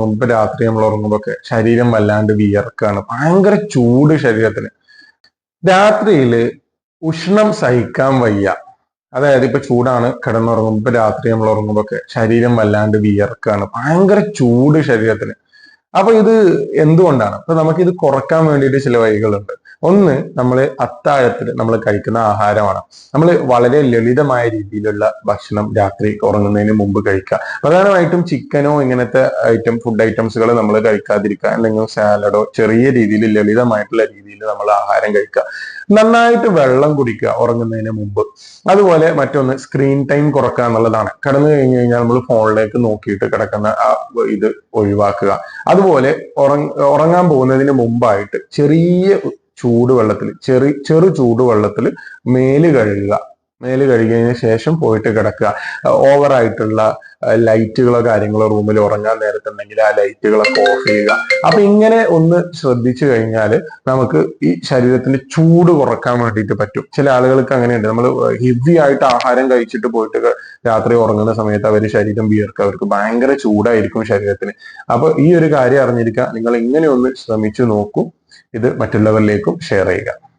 മുമ്പ് രാത്രി നമ്മൾ ഉറങ്ങുമ്പോഴൊക്കെ ശരീരം വല്ലാണ്ട് വിയർക്കാണ്. ഭയങ്കര ചൂട് ശരീരത്തിന്. രാത്രിയിൽ ഉഷ്ണം സഹിക്കാൻ വയ്യ. അതായത് ഇപ്പൊ ചൂടാണ് കിടന്നുറങ്ങുമ്പോൾ ഇപ്പൊ രാത്രി നമ്മൾ ഉറങ്ങുമ്പോഴൊക്കെ ശരീരം വല്ലാണ്ട് വിയർക്കാണ്. ഭയങ്കര ചൂട് ശരീരത്തിന്. അപ്പൊ ഇത് എന്തുകൊണ്ടാണ്? അപ്പൊ നമുക്ക് ഇത് കുറയ്ക്കാൻ വേണ്ടിയിട്ട് ചില വഴികളുണ്ട്. ഒന്ന് നമ്മൾ അത്താഴത്തിൽ നമ്മൾ കഴിക്കുന്ന ആഹാരമാണ്. നമ്മൾ വളരെ ലളിതമായ രീതിയിലുള്ള ഭക്ഷണം രാത്രി ഉറങ്ങുന്നതിന് മുമ്പ് കഴിക്കുക. പ്രധാനമായിട്ടും ചിക്കനോ ഇങ്ങനത്തെ ഐറ്റം ഫുഡ് ഐറ്റംസുകൾ നമ്മൾ കഴിക്കാതിരിക്കുക. അല്ലെങ്കിൽ സാലഡോ ചെറിയ രീതിയിൽ ലളിതമായിട്ടുള്ള രീതിയിൽ നമ്മൾ ആഹാരം കഴിക്കുക. നന്നായിട്ട് വെള്ളം കുടിക്കുക ഉറങ്ങുന്നതിന് മുമ്പ്. അതുപോലെ മറ്റൊന്ന് സ്ക്രീൻ ടൈം കുറക്കുക എന്നുള്ളതാണ്. കടന്നു കഴിഞ്ഞു കഴിഞ്ഞാൽ നമ്മൾ ഫോണിലേക്ക് നോക്കിയിട്ട് കിടക്കുന്ന ആ ഇത് ഒഴിവാക്കുക. അതുപോലെ ഉറങ്ങാൻ പോകുന്നതിന് മുമ്പായിട്ട് ചെറിയ ചൂടുവെള്ളത്തിൽ ചെറു ചെറു ചൂടുവെള്ളത്തിൽ മേൽ കഴുകുക. മേൽ കഴുകിയതിന് ശേഷം പോയിട്ട് കിടക്കുക. ഓവറായിട്ടുള്ള ലൈറ്റുകളോ കാര്യങ്ങളോ റൂമിൽ ഉറങ്ങാൻ നേരത്തുണ്ടെങ്കിൽ ആ ലൈറ്റുകളൊക്കെ ഓഫ് ചെയ്യുക. അപ്പൊ ഇങ്ങനെ ഒന്ന് ശ്രദ്ധിച്ചു കഴിഞ്ഞാൽ നമുക്ക് ഈ ശരീരത്തിന്റെ ചൂട് കുറയ്ക്കാൻ വേണ്ടിയിട്ട് പറ്റും. ചില ആളുകൾക്ക് അങ്ങനെയുണ്ട്. നമ്മൾ ഹെവി ആയിട്ട് ആഹാരം കഴിച്ചിട്ട് പോയിട്ട് രാത്രി ഉറങ്ങുന്ന സമയത്ത് അവർ ശരീരം വിയർക്കുക അവർക്ക് ഭയങ്കര ചൂടായിരിക്കും ശരീരത്തിന്. അപ്പൊ ഈ ഒരു കാര്യം അറിഞ്ഞിരിക്കുക നിങ്ങൾ ഇങ്ങനെ ഒന്ന് ശ്രമിച്ചു നോക്കൂ. ഇത് മറ്റുള്ളവരിലേക്കും ഷെയർ ചെയ്യുക.